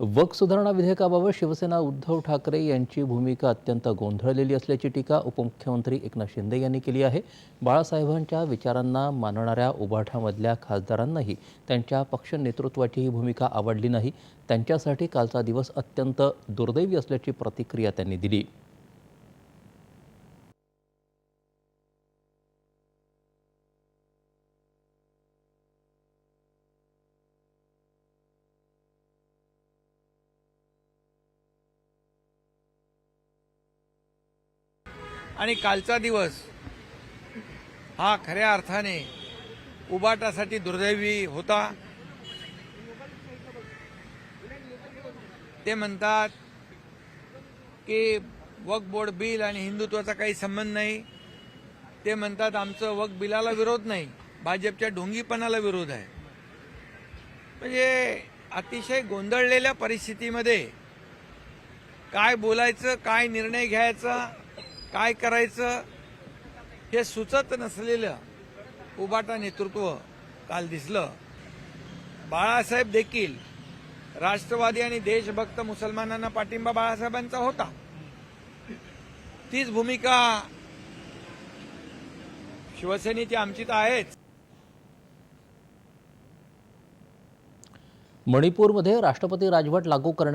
वक सुधारणा विधेयकाबाबत शिवसेना उद्धव ठाकरे यांची भूमिका अत्यंत गोंधळलेली असल्याची टीका उपमुख्यमंत्री एकनाथ शिंदे यांनी केली आहे. बाळासाहेबांच्या विचारांना मानणाऱ्या उभाठामधल्या खासदारांनाही त्यांच्या पक्ष नेतृत्वाची ही भूमिका आवडली नाही. त्यांच्यासाठी कालचा दिवस अत्यंत दुर्दैवी असल्याची प्रतिक्रिया त्यांनी दिली. आणि कालचा दिवस हा खऱ्या अर्थाने उबाटासाठी दुर्दैवी होता. ते म्हणतात की वक्फ बोर्ड बिल आणि हिंदुत्वाचा काही संबंध नाही. ते म्हणतात आमचं वक बिलाला विरोध नाही भाजपच्या ढोंगीपणाला विरोध आहे. म्हणजे अतिशय गोंधळलेल्या परिस्थितीमध्ये काय बोलायचं काय निर्णय घ्यायचा काय करायचं हे सुचत नसलेलं उबाटा नेतृत्व काल दिसलं. बाळासाहेब देखील राष्ट्रवादी आणि देशभक्त मुसलमानांना पाठिंबा बाळासाहेबांचा होता. तीच भूमिका शिवसेनेची आमची तर आहेच. मणिपूरमध्ये राष्ट्रपती राजवट लागू करण्याची